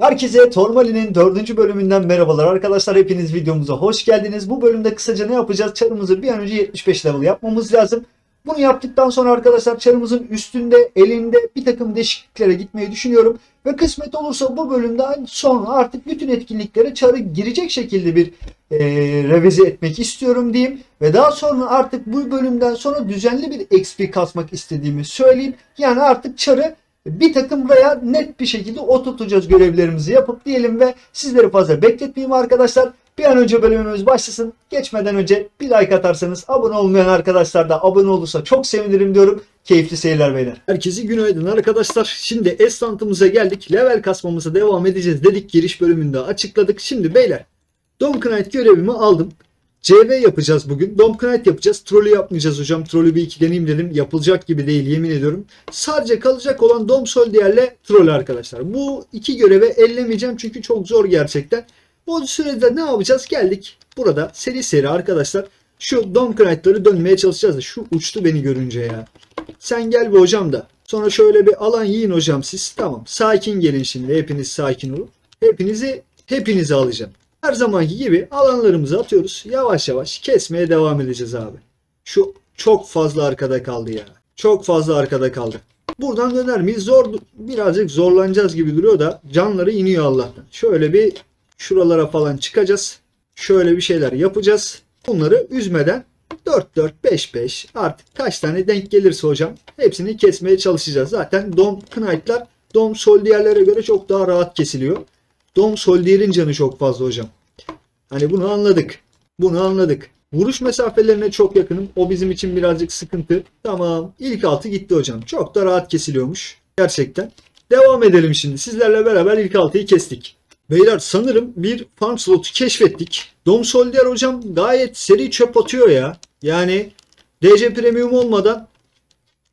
Herkese Tormali'nin 4. bölümünden merhabalar arkadaşlar. Hepiniz videomuza hoş geldiniz. Bu bölümde kısaca ne yapacağız? Çarımızı bir an önce 75 level yapmamız lazım. Bunu yaptıktan sonra arkadaşlar çarımızın üstünde, elinde bir takım değişikliklere gitmeyi düşünüyorum. Ve kısmet olursa bu bölümden sonra artık bütün etkinliklere çarı girecek şekilde bir e, revize etmek istiyorum diyeyim. Ve daha sonra artık bu bölümden sonra düzenli bir XP kasmak istediğimi söyleyeyim. Yani artık çarı bir takım veya net bir şekilde oturtacağız görevlerimizi yapıp diyelim ve sizleri fazla bekletmeyeyim arkadaşlar. Bir an önce bölümümüz başlasın. Geçmeden önce bir like atarsanız abone olmayan arkadaşlar da abone olursa çok sevinirim diyorum. Keyifli seyirler beyler. Herkese günaydın arkadaşlar. Şimdi estantımıza geldik. Level kasmamıza devam edeceğiz dedik. Giriş bölümünde açıkladık. Şimdi beyler Dom Knight görevimi aldım. CV yapacağız bugün. Dom Knight yapacağız. Trollü yapmayacağız hocam. Trollü bir iki deneyim dedim. Yapılacak gibi değil yemin ediyorum. Sadece kalacak olan Dom Soldier'le Troll arkadaşlar. Bu iki göreve ellemeyeceğim çünkü çok zor gerçekten. O sürede ne yapacağız? Geldik burada seri seri arkadaşlar. Şu Dom Knight'ları dönmeye çalışacağız da şu uçtu beni görünce ya. Sen gel be hocam da. Sonra şöyle bir alan yiyin hocam siz. Tamam. Sakin gelin şimdi. Hepiniz sakin olun. Hepinizi hepinizi alacağım. Her zamanki gibi alanlarımızı atıyoruz. Yavaş yavaş kesmeye devam edeceğiz abi. Şu çok fazla arkada kaldı ya. Çok fazla arkada kaldı. Buradan döner miyiz? Zor, birazcık zorlanacağız gibi duruyor da canları iniyor Allah'tan. Şöyle bir şuralara falan çıkacağız. Şöyle bir şeyler yapacağız. Bunları üzmeden 4-4-5-5 artık kaç tane denk gelirse hocam hepsini kesmeye çalışacağız. Zaten Dom Knight'lar Dom Soldier'lere göre çok daha rahat kesiliyor. Dom Soldier'in canı çok fazla hocam. Hani bunu anladık. Bunu anladık. Vuruş mesafelerine çok yakınım. O bizim için birazcık sıkıntı. Tamam. İlk altı gitti hocam. Çok da rahat kesiliyormuş. Gerçekten. Devam edelim şimdi. Sizlerle beraber ilk altıyı kestik. Beyler sanırım bir farm slotu keşfettik. Dom Soldier hocam gayet seri çöp atıyor ya. Yani DC Premium olmadan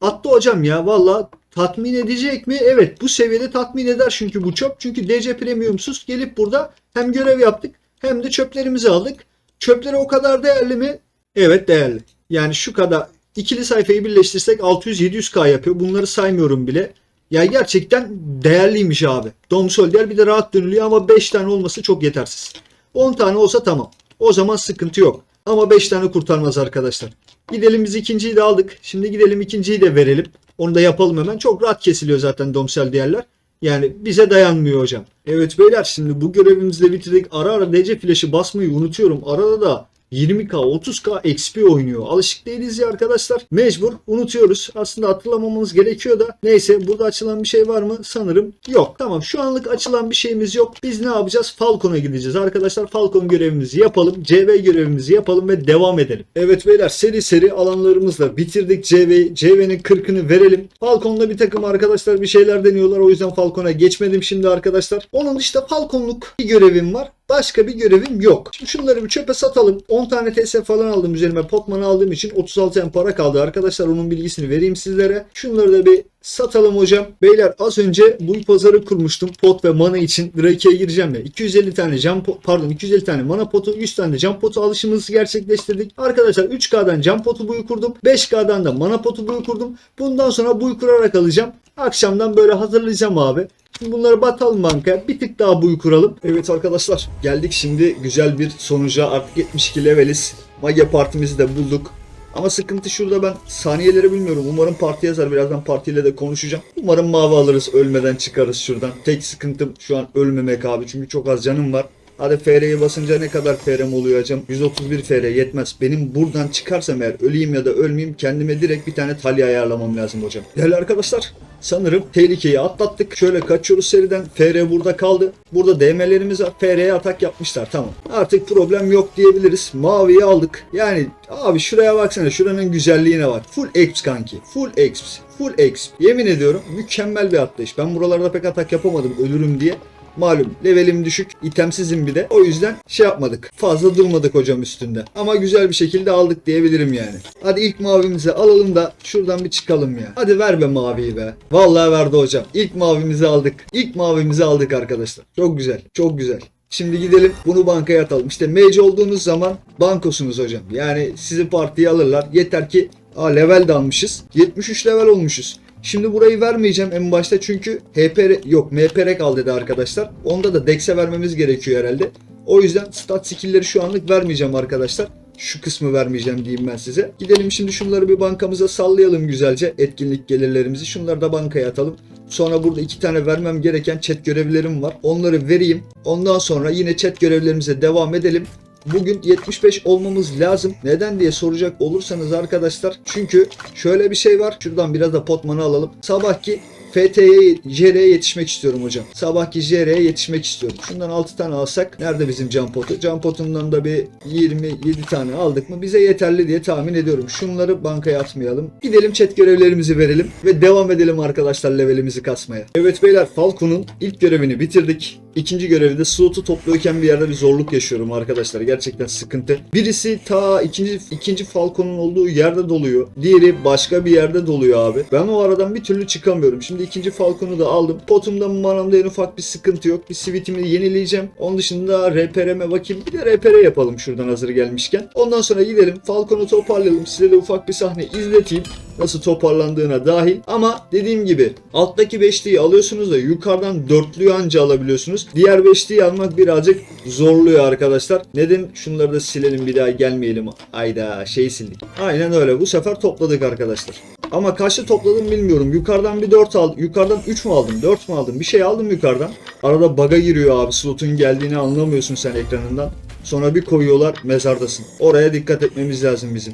attı hocam ya. Valla tatmin edecek mi? Evet bu seviyede tatmin eder çünkü bu çöp. Çünkü DC Premium'suz gelip burada hem görev yaptık hem de çöplerimizi aldık. Çöpleri o kadar değerli mi? Evet değerli. Yani şu kadar ikili sayfayı birleştirsek 600-700k yapıyor. Bunları saymıyorum bile. Ya gerçekten değerliymiş abi. Dom Soldier bir de rahat dönülüyor ama 5 tane olması çok yetersiz. 10 tane olsa tamam. O zaman sıkıntı yok. Ama 5 tane kurtarmaz arkadaşlar. Gidelim biz ikinciyi de aldık. Şimdi gidelim ikinciyi de verelim. Onu da yapalım hemen. Çok rahat kesiliyor zaten domsel diğerler. Yani bize dayanmıyor hocam. Evet beyler şimdi bu görevimizi de bitirdik. Ara ara DC flash'ı basmayı unutuyorum. Arada da 20k 30k XP oynuyor. Alışık değiliz ya arkadaşlar. Mecbur unutuyoruz. Aslında hatırlamamamız gerekiyor da. Neyse burada açılan bir şey var mı? Sanırım yok. Tamam şu anlık açılan bir şeyimiz yok. Biz ne yapacağız? Falcon'a gideceğiz. Arkadaşlar Falcon görevimizi yapalım. CV görevimizi yapalım ve devam edelim. Evet beyler seri seri alanlarımızla bitirdik CV. CV'nin 40'ını verelim. Falcon'la bir takım arkadaşlar bir şeyler deniyorlar. O yüzden Falcon'a geçmedim şimdi arkadaşlar. Onun dışında Falcon'luk bir görevim var. Başka bir görevim yok. Şimdi şunları bir çöpe satalım. 10 tane TS falan aldım üzerime. Potman'ı aldığım için 36 en para kaldı. Arkadaşlar onun bilgisini vereyim sizlere. Şunları da bir satalım hocam. Beyler az önce bu pazarı kurmuştum. Pot ve mana için Drake'e gireceğim ya. 250 tane cam pardon 250 tane mana potu 100 tane cam potu alışımızı gerçekleştirdik. Arkadaşlar 3K'dan cam potu buyu kurdum. 5K'dan da mana potu buyu kurdum. Bundan sonra buyu kurarak alacağım. Akşamdan böyle hazırlayacağım abi. Şimdi bunları batalım bankaya. Bir tık daha buy kuralım. Evet arkadaşlar geldik şimdi güzel bir sonuca. Artık 72 leveliz. Mage partimizi de bulduk. Ama sıkıntı şurada ben saniyeleri bilmiyorum. Umarım parti yazar. Birazdan partiyle de konuşacağım. Umarım mavi alırız. Ölmeden çıkarız şuradan. Tek sıkıntım şu an ölmemek abi. Çünkü çok az canım var. Hadi FR'ye basınca ne kadar FR'm oluyor hocam? 131 FR yetmez. Benim buradan çıkarsam eğer öleyim ya da ölmeyeyim kendime direkt bir tane talya ayarlamam lazım hocam. Değerli arkadaşlar sanırım tehlikeyi atlattık. Şöyle kaçıyoruz seriden. FR burada kaldı. Burada DM'lerimiz. FR'ye atak yapmışlar. Tamam. Artık problem yok diyebiliriz. Maviyi aldık. Yani abi şuraya baksana. Şuranın güzelliğine bak. Full exp kanki. Full exp. Full exp. Yemin ediyorum mükemmel bir atlayış. Ben buralarda pek atak yapamadım ölürüm diye. Malum levelim düşük, itemsizim bir de. O yüzden şey yapmadık. Fazla durmadık hocam üstünde. Ama güzel bir şekilde aldık diyebilirim yani. Hadi ilk mavimizi alalım da şuradan bir çıkalım ya. Hadi ver be maviyi be. Vallahi verdi hocam. İlk mavimizi aldık. İlk mavimizi aldık arkadaşlar. Çok güzel. Çok güzel. Şimdi gidelim bunu bankaya atalım. İşte mage olduğunuz zaman bankosunuz hocam. Yani sizi partiye alırlar. Yeter ki Aa level de almışız. 73 level olmuşuz. Şimdi burayı vermeyeceğim en başta çünkü HPR yok MPR kal dedi arkadaşlar. Onda da Dex'e vermemiz gerekiyor herhalde. O yüzden stat skill'leri şu anlık vermeyeceğim arkadaşlar. Şu kısmı vermeyeceğim diyeyim ben size. Gidelim şimdi şunları bir bankamıza sallayalım güzelce. Etkinlik gelirlerimizi. Şunları da bankaya atalım. Sonra burada iki tane vermem gereken chat görevlerim var. Onları vereyim. Ondan sonra yine chat görevlerimize devam edelim. Bugün 75 olmamız lazım. Neden diye soracak olursanız arkadaşlar. Çünkü şöyle bir şey var. Şuradan biraz da potmanı alalım. Sabahki FT'ye, JR'ye yetişmek istiyorum hocam. Sabahki JR'ye yetişmek istiyorum. Şundan 6 tane alsak nerede bizim can potu? Can potundan da bir 27 tane aldık mı bize yeterli diye tahmin ediyorum. Şunları bankaya atmayalım. Gidelim chat görevlerimizi verelim ve devam edelim arkadaşlar levelimizi kasmaya. Evet beyler Falcon'un ilk görevini bitirdik. İkinci görevde slotu topluyorken bir yerde bir zorluk yaşıyorum arkadaşlar. Gerçekten sıkıntı. Birisi ta ikinci ikinci Falcon'un olduğu yerde doluyor. Diğeri başka bir yerde doluyor abi. Ben o aradan bir türlü çıkamıyorum. Şimdi ikinci Falcon'u da aldım. Potumda manamda en ufak bir sıkıntı yok. Bir sivitimi yenileyeceğim. Onun dışında RPR'me bakayım. Bir de RPR yapalım şuradan hazır gelmişken. Ondan sonra gidelim. Falcon'u toparlayalım. Size de ufak bir sahne izleteyim nasıl toparlandığına dahil. Ama dediğim gibi alttaki beşliği alıyorsunuz da yukarıdan dörtlüyü anca alabiliyorsunuz. Diğer beşliği almak birazcık zorluyor arkadaşlar. Neden? Şunları da silelim bir daha gelmeyelim. Ayda şey sildik. Aynen öyle. Bu sefer topladık arkadaşlar. Ama kaçta topladım bilmiyorum. Yukarıdan bir 4 aldım. Yukarıdan 3 mü aldım? 4 mü aldım? Bir şey aldım yukarıdan. Arada bug'a giriyor abi. Slotun geldiğini anlamıyorsun sen ekranından. Sonra bir koyuyorlar mezardasın. Oraya dikkat etmemiz lazım bizim.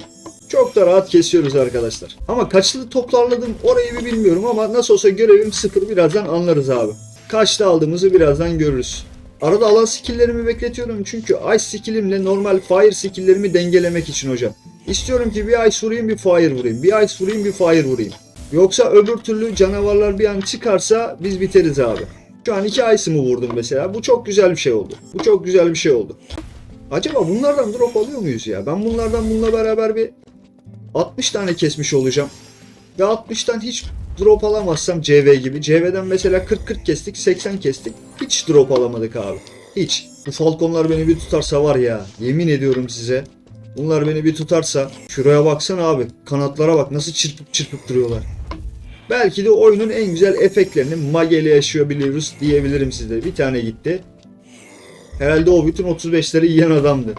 Çok da rahat kesiyoruz arkadaşlar. Ama kaçlı toplarladım orayı bir bilmiyorum ama nasıl olsa görevim sıfır birazdan anlarız abi. Kaçta aldığımızı birazdan görürüz. Arada alan skilllerimi bekletiyorum çünkü ice skillimle normal fire skilllerimi dengelemek için hocam. İstiyorum ki bir ice vurayım bir fire vurayım. Bir ice vurayım bir fire vurayım. Yoksa öbür türlü canavarlar bir an çıkarsa biz biteriz abi. Şu an iki ice'ımı vurdum mesela. Bu çok güzel bir şey oldu. Bu çok güzel bir şey oldu. Acaba bunlardan drop alıyor muyuz ya? Ben bunlardan bununla beraber bir 60 tane kesmiş olacağım. Ve 60'tan hiç drop alamazsam CV gibi. CV'den mesela 40-40 kestik, 80 kestik. Hiç drop alamadık abi. Hiç. Bu falconlar beni bir tutarsa var ya. Yemin ediyorum size. Bunlar beni bir tutarsa. Şuraya baksana abi. Kanatlara bak nasıl çırpıp çırpıp duruyorlar. Belki de oyunun en güzel efektlerini Mage ile yaşayabiliyoruz diyebilirim size. Bir tane gitti. Herhalde o bütün 35'leri yiyen adamdı.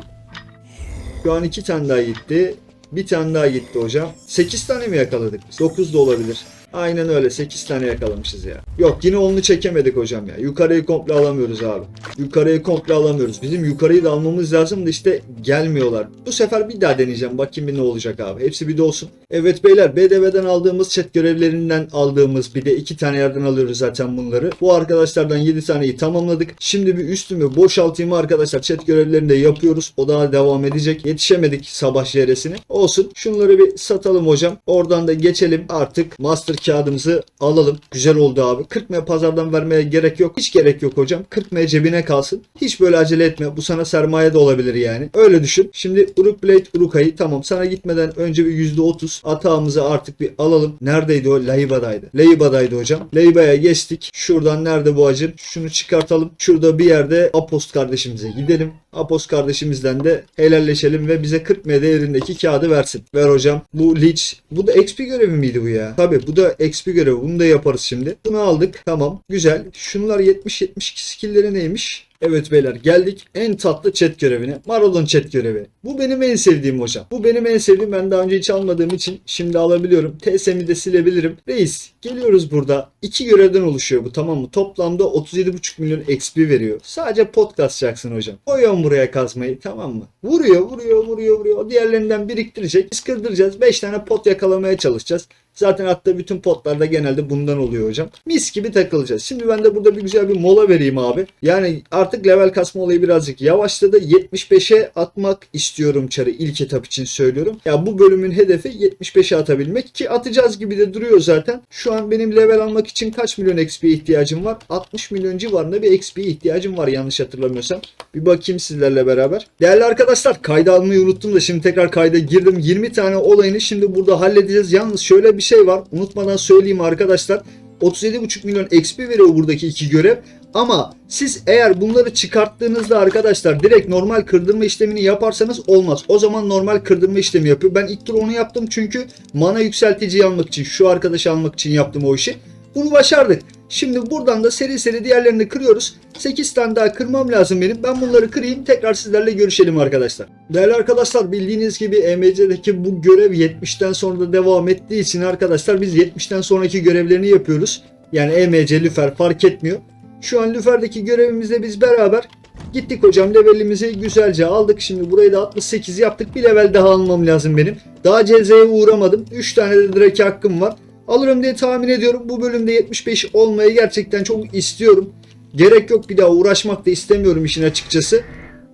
Şu an iki tane daha gitti. Bir tane daha gitti hocam. 8 tane mi yakaladık? 9 da olabilir. Aynen öyle 8 tane yakalamışız ya. Yok yine onu çekemedik hocam ya. Yukarıyı komple alamıyoruz abi. Yukarıyı komple alamıyoruz. Bizim yukarıyı da almamız lazım da işte gelmiyorlar. Bu sefer bir daha deneyeceğim. Bakayım bir ne olacak abi. Hepsi bir de olsun. Evet beyler BDV'den aldığımız chat görevlerinden aldığımız bir de iki tane yerden alıyoruz zaten bunları. Bu arkadaşlardan 7 taneyi tamamladık. Şimdi bir üstümü boşaltayım arkadaşlar. Chat görevlerini de yapıyoruz. O daha devam edecek. Yetişemedik sabah jeresini. Olsun. Şunları bir satalım hocam. Oradan da geçelim. Artık master kağıdımızı alalım. Güzel oldu abi. 40 M pazardan vermeye gerek yok. Hiç gerek yok hocam. 40 M cebine kalsın. Hiç böyle acele etme. Bu sana sermaye de olabilir yani. Öyle düşün. Şimdi Uruk Blade Urukay'ı tamam sana gitmeden önce bir %30 atağımızı artık bir alalım. Neredeydi o? Laiba'daydı. Laiba'daydı hocam. Laiba'ya geçtik. Şuradan nerede bu acın? Şunu çıkartalım. Şurada bir yerde Apost kardeşimize gidelim. Apost kardeşimizden de helalleşelim ve bize 40 M değerindeki kağıdı versin. Ver hocam. Bu Leech. Bu da XP görevi miydi bu ya? Tabi bu da XP görevi. Bunu da yaparız şimdi. Bunu aldık. Tamam. Güzel. Şunlar 70-72 skillleri neymiş? Evet beyler geldik en tatlı chat görevine. Marlon chat görevi. Bu benim en sevdiğim hocam. Bu benim en sevdiğim. Ben daha önce hiç almadığım için şimdi alabiliyorum. TSM'i de silebilirim. Reis geliyoruz burada. İki görevden oluşuyor bu tamam mı? Toplamda 37,5 milyon XP veriyor. Sadece pot kasacaksın hocam. Koyuyorum buraya kazmayı tamam mı? Vuruyor vuruyor vuruyor vuruyor. O diğerlerinden biriktirecek. Biz kırdıracağız. 5 tane pot yakalamaya çalışacağız. Zaten hatta bütün potlarda genelde bundan oluyor hocam. Mis gibi takılacağız. Şimdi ben de burada bir güzel bir mola vereyim abi. Yani artık level kasma olayı birazcık yavaşladı. 75'e atmak istiyorum çarı ilk etap için söylüyorum. Ya bu bölümün hedefi 75'e atabilmek ki atacağız gibi de duruyor zaten. Şu an benim level almak için kaç milyon XP ihtiyacım var? 60 milyon civarında bir XP ihtiyacım var yanlış hatırlamıyorsam. Bir bakayım sizlerle beraber. Değerli arkadaşlar kayda almayı unuttum da şimdi tekrar kayda girdim. 20 tane olayını şimdi burada halledeceğiz. Yalnız şöyle bir şey var. Unutmadan söyleyeyim arkadaşlar. 37,5 milyon XP veriyor buradaki iki görev. Ama siz eğer bunları çıkarttığınızda arkadaşlar direkt normal kırdırma işlemini yaparsanız olmaz. O zaman normal kırdırma işlemi yapıyor. Ben ilk tur onu yaptım çünkü mana yükselticiyi almak için şu arkadaşı almak için yaptım o işi. Bunu başardık. Şimdi buradan da seri seri diğerlerini kırıyoruz. 8 tane daha kırmam lazım benim. Ben bunları kırayım tekrar sizlerle görüşelim arkadaşlar. Değerli arkadaşlar bildiğiniz gibi EMC'deki bu görev 70'ten sonra da devam ettiği için arkadaşlar biz 70'ten sonraki görevlerini yapıyoruz. Yani EMC, Lüfer fark etmiyor. Şu an Lüfer'deki görevimizde biz beraber gittik hocam levelimizi güzelce aldık. Şimdi burayı da 68 yaptık. Bir level daha almam lazım benim. Daha CZ'ye uğramadım. 3 tane de direkt hakkım var. Alırım diye tahmin ediyorum. Bu bölümde 75 olmayı gerçekten çok istiyorum. Gerek yok bir daha uğraşmak da istemiyorum işin açıkçası.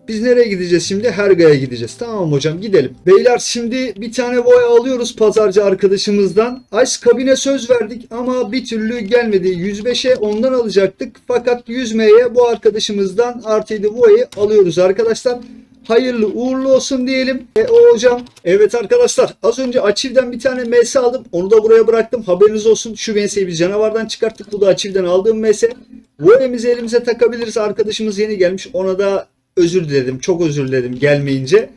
Biz nereye gideceğiz şimdi? Herga'ya gideceğiz. Tamam hocam gidelim. Beyler şimdi bir tane boya alıyoruz pazarcı arkadaşımızdan. Ice kabine söz verdik ama bir türlü gelmedi. 105'e ondan alacaktık. Fakat 100M'ye bu arkadaşımızdan artı 7 boyayı alıyoruz arkadaşlar. Hayırlı uğurlu olsun diyelim. E, o hocam. Evet arkadaşlar az önce Açiv'den bir tane MS aldım. Onu da buraya bıraktım. Haberiniz olsun. Şu MS'yi biz canavardan çıkarttık. Bu da Açiv'den aldığım MS. Bu elimizi elimize takabiliriz. Arkadaşımız yeni gelmiş. Ona da özür diledim. Çok özür diledim gelmeyince.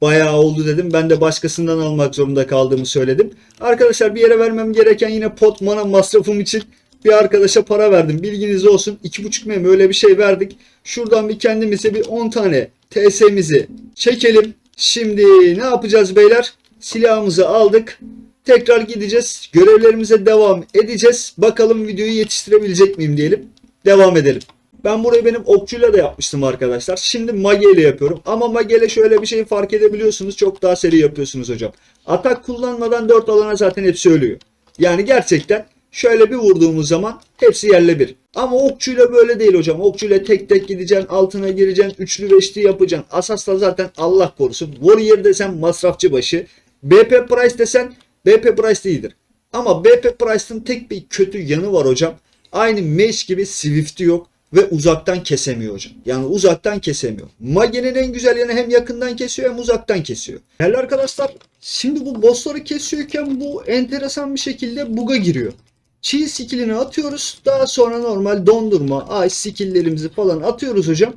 Bayağı oldu dedim. Ben de başkasından almak zorunda kaldığımı söyledim. Arkadaşlar bir yere vermem gereken yine pot mana masrafım için bir arkadaşa para verdim. Bilginiz olsun. 2,5 mem öyle bir şey verdik. Şuradan bir kendimize bir 10 tane TS'mizi çekelim. Şimdi ne yapacağız beyler? Silahımızı aldık. Tekrar gideceğiz. Görevlerimize devam edeceğiz. Bakalım videoyu yetiştirebilecek miyim diyelim. Devam edelim. Ben burayı benim okçuyla da yapmıştım arkadaşlar. Şimdi mage ile yapıyorum. Ama mage ile şöyle bir şey fark edebiliyorsunuz. Çok daha seri yapıyorsunuz hocam. Atak kullanmadan 4 alana zaten hepsi ölüyor. Yani gerçekten şöyle bir vurduğumuz zaman hepsi yerle bir. Ama okçuyla böyle değil hocam. Okçuyla tek tek gideceksin, altına gireceksin, üçlü beşli yapacaksın. Asasla zaten Allah korusun. Warrior desen masrafçı başı. BP Price desen BP Price iyidir. Ama BP Price'ın tek bir kötü yanı var hocam. Aynı Mage gibi Swift'i yok ve uzaktan kesemiyor hocam. Yani uzaktan kesemiyor. Mage'nin en güzel yanı hem yakından kesiyor hem uzaktan kesiyor. Değerli arkadaşlar şimdi bu bossları kesiyorken bu enteresan bir şekilde bug'a giriyor. Çiğ skillini atıyoruz. Daha sonra normal dondurma, ice skilllerimizi falan atıyoruz hocam.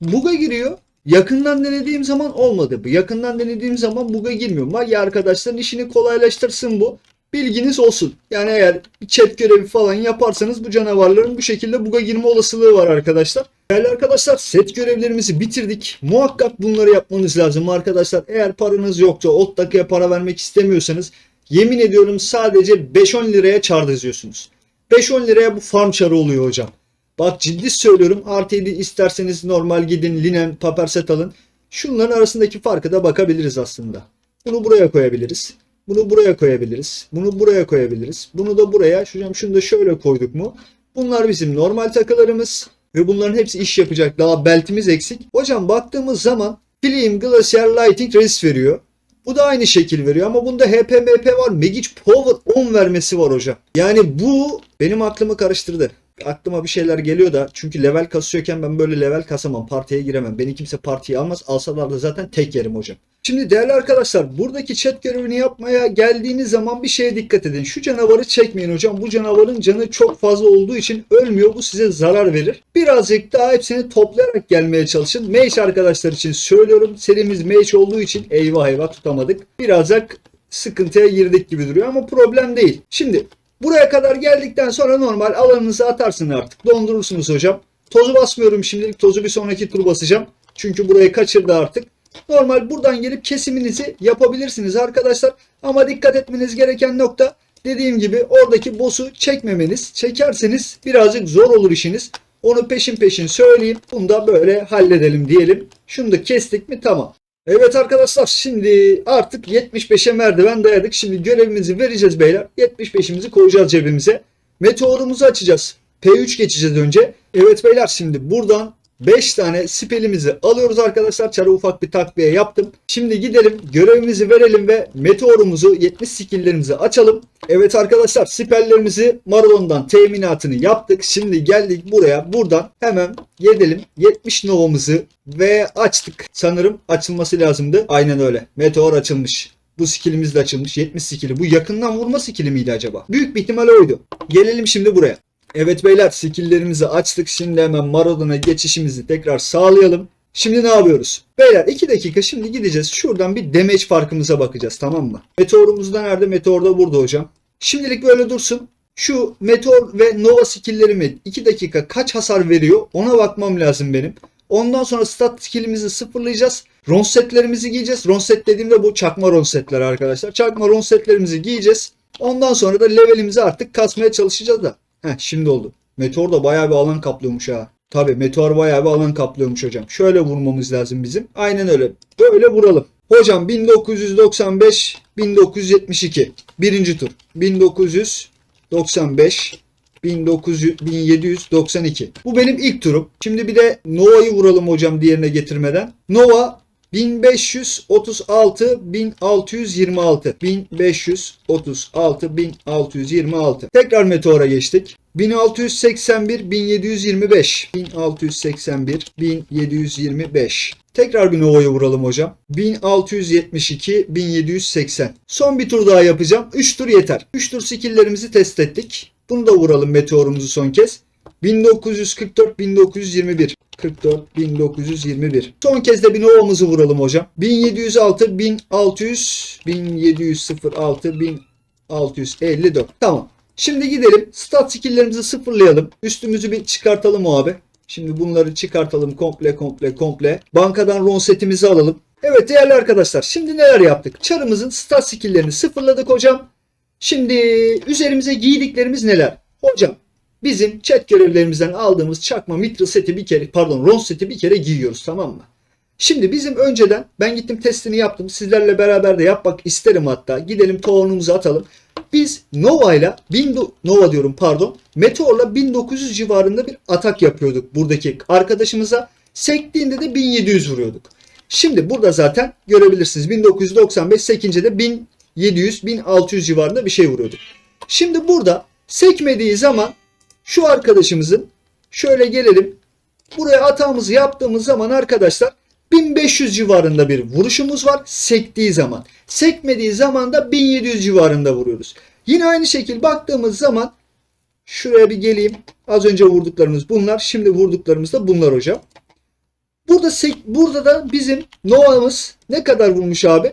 Bug'a giriyor. Yakından denediğim zaman olmadı bu. Yakından denediğim zaman bug'a girmiyor. Magi arkadaşların işini kolaylaştırsın bu. Bilginiz olsun. Yani eğer chat görevi falan yaparsanız bu canavarların bu şekilde bug'a girme olasılığı var arkadaşlar. Değerli arkadaşlar set görevlerimizi bitirdik. Muhakkak bunları yapmanız lazım arkadaşlar. Eğer paranız yoksa ot takıya para vermek istemiyorsanız yemin ediyorum sadece 5-10 liraya çar diziyorsunuz. 5-10 liraya bu farm çarı oluyor hocam. Bak ciddi söylüyorum artı 7 isterseniz normal gidin linen paper set alın. Şunların arasındaki farkı da bakabiliriz aslında. Bunu buraya koyabiliriz. Bunu buraya koyabiliriz. Bunu buraya koyabiliriz. Bunu da buraya. Hocam şunu da şöyle koyduk mu? Bunlar bizim normal takılarımız. Ve bunların hepsi iş yapacak. Daha beltimiz eksik. Hocam baktığımız zaman Flame Glacier Lighting Resist veriyor. Bu da aynı şekil veriyor ama bunda HP var. Magic Power 10 vermesi var hocam. Yani bu benim aklımı karıştırdı. Aklıma bir şeyler geliyor da çünkü level kasıyorken ben böyle level kasamam. Partiye giremem. Beni kimse partiye almaz. Alsalar da zaten tek yerim hocam. Şimdi değerli arkadaşlar buradaki chat görevini yapmaya geldiğiniz zaman bir şeye dikkat edin. Şu canavarı çekmeyin hocam. Bu canavarın canı çok fazla olduğu için ölmüyor. Bu size zarar verir. Birazcık daha hepsini toplayarak gelmeye çalışın. Mage arkadaşlar için söylüyorum. Serimiz Mage olduğu için eyvah eyvah tutamadık. Birazcık sıkıntıya girdik gibi duruyor ama problem değil. Şimdi buraya kadar geldikten sonra normal alanınızı atarsın artık. Dondurursunuz hocam. Tozu basmıyorum şimdilik. Tozu bir sonraki tur basacağım. Çünkü burayı kaçırdı artık. Normal buradan gelip kesiminizi yapabilirsiniz arkadaşlar. Ama dikkat etmeniz gereken nokta dediğim gibi oradaki boss'u çekmemeniz. Çekerseniz birazcık zor olur işiniz. Onu peşin peşin söyleyeyim. Bunu da böyle halledelim diyelim. Şunu da kestik mi tamam. Evet arkadaşlar şimdi artık 75'e merdiven dayadık. Şimdi görevimizi vereceğiz beyler. 75'imizi koyacağız cebimize. Meteorumuzu açacağız. P3 geçeceğiz önce. Evet beyler şimdi buradan 5 tane spelimizi alıyoruz arkadaşlar. Çara ufak bir takviye yaptım. Şimdi gidelim görevimizi verelim ve meteorumuzu 70 skilllerimizi açalım. Evet arkadaşlar spellerimizi Maradon'dan teminatını yaptık. Şimdi geldik buraya. Buradan hemen gidelim 70 novamızı ve açtık. Sanırım açılması lazımdı. Aynen öyle. Meteor açılmış. Bu skillimiz de açılmış. 70 skilli. Bu yakından vurma skilli miydi acaba? Büyük bir ihtimal oydu. Gelelim şimdi buraya. Evet beyler skilllerimizi açtık. Şimdi hemen Maradona geçişimizi tekrar sağlayalım. Şimdi ne yapıyoruz? Beyler 2 dakika şimdi gideceğiz. Şuradan bir damage farkımıza bakacağız tamam mı? Meteorumuz da nerede? Meteor da burada hocam. Şimdilik böyle dursun. Şu meteor ve nova skilllerimi 2 dakika kaç hasar veriyor ona bakmam lazım benim. Ondan sonra stat skillimizi sıfırlayacağız. Ron setlerimizi giyeceğiz. Ron set dediğimde bu çakma ron setler arkadaşlar. Çakma ron setlerimizi giyeceğiz. Ondan sonra da levelimizi artık kasmaya çalışacağız da. Heh şimdi oldu. Meteor da bayağı bir alan kaplıyormuş ha. Tabi meteor bayağı bir alan kaplıyormuş hocam. Şöyle vurmamız lazım bizim. Aynen öyle. Böyle vuralım. Hocam 1995 1972 birinci tur. 1995 1900, 1792. Bu benim ilk turum. Şimdi bir de Nova'yı vuralım hocam diğerine getirmeden. Nova 1536 1626 1536 1626 Tekrar meteora geçtik. 1681 1725 1681 1725 Tekrar bir Nova'yı vuralım hocam. 1672 1780 Son bir tur daha yapacağım. 3 tur yeter. 3 tur skilllerimizi test ettik. Bunu da vuralım meteorumuzu son kez. 1944 1921 44 1921. Son kez de bir Nova'mızı vuralım hocam. 1706 1600 1706 1654. Tamam. Şimdi gidelim. Stat skill'lerimizi sıfırlayalım. Üstümüzü bir çıkartalım abi. Şimdi bunları çıkartalım komple komple komple. Bankadan ron setimizi alalım. Evet değerli arkadaşlar şimdi neler yaptık? Çarımızın stat skill'lerini sıfırladık hocam. Şimdi üzerimize giydiklerimiz neler? Hocam bizim chat görevlerimizden aldığımız çakma mitral seti bir kere pardon ron seti bir kere giyiyoruz tamam mı? Şimdi bizim önceden ben gittim testini yaptım. Sizlerle beraber de yapmak isterim hatta. Gidelim tohumumuzu atalım. Biz Nova ile Nova diyorum pardon. Meteor'la 1900 civarında bir atak yapıyorduk buradaki arkadaşımıza. Sektiğinde de 1700 vuruyorduk. Şimdi burada zaten görebilirsiniz. 1995 sekince de 1700 1600 civarında bir şey vuruyorduk. Şimdi burada sekmediği zaman şu arkadaşımızın şöyle gelelim. Buraya atağımızı yaptığımız zaman arkadaşlar 1500 civarında bir vuruşumuz var sektiği zaman. Sekmediği zaman da 1700 civarında vuruyoruz. Yine aynı şekil baktığımız zaman şuraya bir geleyim. Az önce vurduklarımız bunlar. Şimdi vurduklarımız da bunlar hocam. Burada burada da bizim Nova'mız ne kadar vurmuş abi?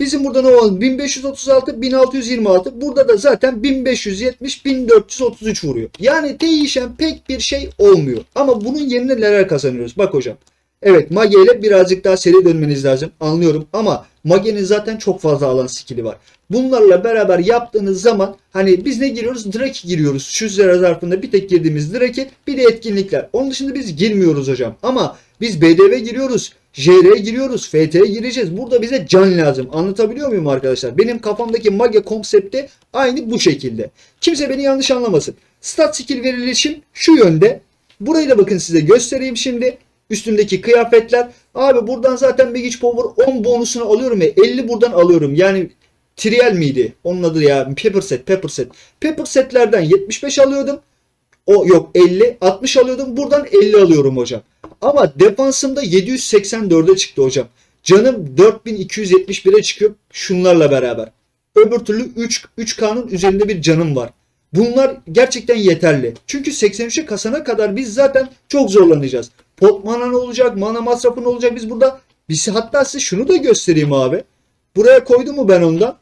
Bizim burada Nova'mız 1536 1626. Burada da zaten 1570 1433 vuruyor. Yani değişen pek bir şey olmuyor. Ama bunun yerine neler kazanıyoruz? Bak hocam. Evet Mage ile birazcık daha seri dönmeniz lazım. Anlıyorum ama Mage'nin zaten çok fazla alan skill'i var. Bunlarla beraber yaptığınız zaman hani biz ne giriyoruz? Drake giriyoruz. Şu zera zarfında bir tek girdiğimiz Drake bir de etkinlikler. Onun dışında biz girmiyoruz hocam. Ama biz BDV giriyoruz. JR'ye giriyoruz. FT'ye gireceğiz. Burada bize can lazım. Anlatabiliyor muyum arkadaşlar? Benim kafamdaki Mage konsepti aynı bu şekilde. Kimse beni yanlış anlamasın. Stat skill verilişim şu yönde. Burayı da bakın size göstereyim şimdi. Üstündeki kıyafetler. Abi buradan zaten Magic Power 10 bonusunu alıyorum ve 50 buradan alıyorum. Yani Trial miydi? Onun adı ya. Pepper set, Pepper set. Pepper setlerden 75 alıyordum. O yok 50, 60 alıyordum. Buradan 50 alıyorum hocam. Ama defansımda 784'e çıktı hocam. Canım 4271'e çıkıyor şunlarla beraber. Öbür türlü 3 3K'nın üzerinde bir canım var. Bunlar gerçekten yeterli. Çünkü 83'e kasana kadar biz zaten çok zorlanacağız. Pot mana ne olacak? Mana masrafı ne olacak? Biz burada biz hatta size şunu da göstereyim abi. Buraya koydum mu ben ondan?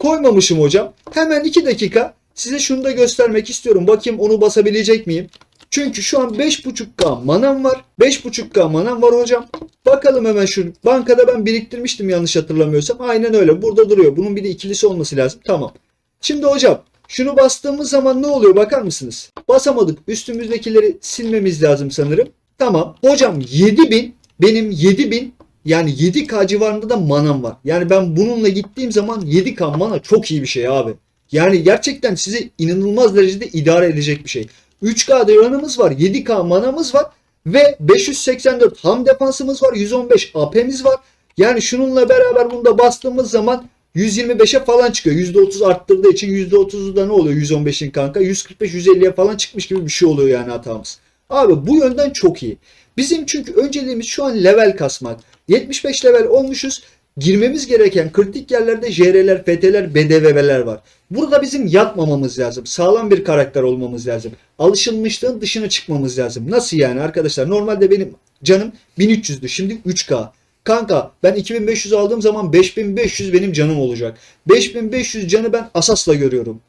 Koymamışım hocam. Hemen 2 dakika size şunu da göstermek istiyorum. Bakayım onu basabilecek miyim? Çünkü şu an 5.5K manam var. 5.5K manam var hocam. Bakalım hemen şu bankada ben biriktirmiştim yanlış hatırlamıyorsam. Aynen öyle. Burada duruyor. Bunun bir de ikilisi olması lazım. Tamam. Şimdi hocam şunu bastığımız zaman ne oluyor bakar mısınız? Basamadık. Üstümüzdekileri silmemiz lazım sanırım. Tamam. Hocam 7000 benim 7000 yani 7K civarında da manam var. Yani ben bununla gittiğim zaman 7K mana çok iyi bir şey abi. Yani gerçekten sizi inanılmaz derecede idare edecek bir şey. 3K devranımız var, 7K manamız var ve 584 ham defansımız var, 115 AP'miz var. Yani şununla beraber bunu da bastığımız zaman 125'e falan çıkıyor. %30 arttırdığı için %30'u da ne oluyor 115'in kanka? 145-150'ye falan çıkmış gibi bir şey oluyor yani hatamız. Abi bu yönden çok iyi. Bizim çünkü önceliğimiz şu an level kasmak. 75 level olmuşuz. Girmemiz gereken kritik yerlerde JR'ler, FT'ler, BDV'ler var. Burada bizim yatmamamız lazım. Sağlam bir karakter olmamız lazım. Alışılmışlığın dışına çıkmamız lazım. Nasıl yani arkadaşlar? Normalde benim canım 1300'dü. Şimdi 3K. Kanka ben 2500 aldığım zaman 5500 benim canım olacak. 5500 canı ben Asas'la görüyorum.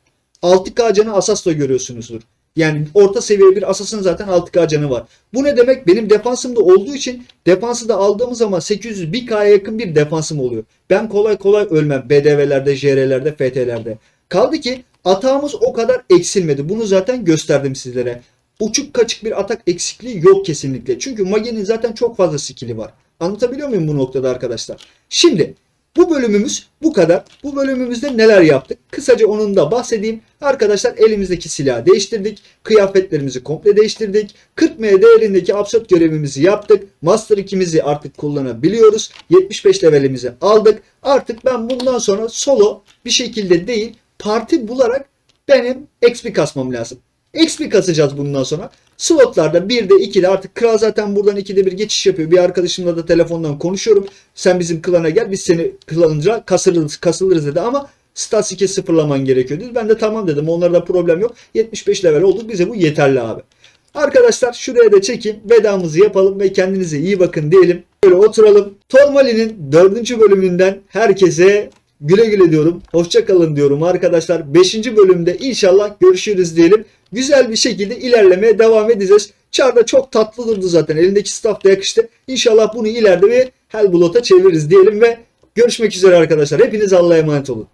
6K canı Asas'la görüyorsunuzdur. Yani orta seviye bir Asas'ın zaten 6K canı var. Bu ne demek? Benim defansımda olduğu için defansı da aldığımız zaman 800 1K'ya yakın bir defansım oluyor. Ben kolay kolay ölmem. BDV'lerde, JR'lerde, FT'lerde. Kaldı ki atağımız o kadar eksilmedi. Bunu zaten gösterdim sizlere. Uçuk kaçık bir atak eksikliği yok kesinlikle. Çünkü Mage'nin zaten çok fazla skill'i var. Anlatabiliyor muyum bu noktada arkadaşlar? Şimdi bu bölümümüz bu kadar. Bu bölümümüzde neler yaptık? Kısaca onun da bahsedeyim. Arkadaşlar elimizdeki silahı değiştirdik. Kıyafetlerimizi komple değiştirdik. 40M değerindeki absürt görevimizi yaptık. Master 2'mizi artık kullanabiliyoruz. 75 levelimizi aldık. Artık ben bundan sonra solo bir şekilde değil parti bularak benim XP kasmam lazım. XP kasacağız bundan sonra. Slotlarda 1'de 2'de artık kral zaten buradan 2'de bir geçiş yapıyor. Bir arkadaşımla da telefondan konuşuyorum. Sen bizim klana gel biz seni klanınca kasılırız, kasılırız dedi ama Stats 2 sıfırlaman gerekiyor dedi. Ben de tamam dedim. Onlarda problem yok. 75 level olduk. Bize bu yeterli abi. Arkadaşlar şuraya da çekin. Vedamızı yapalım ve kendinize iyi bakın diyelim. Böyle oturalım. Tormali'nin 4. bölümünden herkese güle güle diyorum. Hoşça kalın diyorum arkadaşlar. 5. bölümde inşallah görüşürüz diyelim. Güzel bir şekilde ilerlemeye devam edeceğiz. Çarda çok tatlı durdu zaten. Elindeki staff da yakıştı. İnşallah bunu ileride bir Hellblood'a çeviririz diyelim ve görüşmek üzere arkadaşlar. Hepiniz Allah'a emanet olun.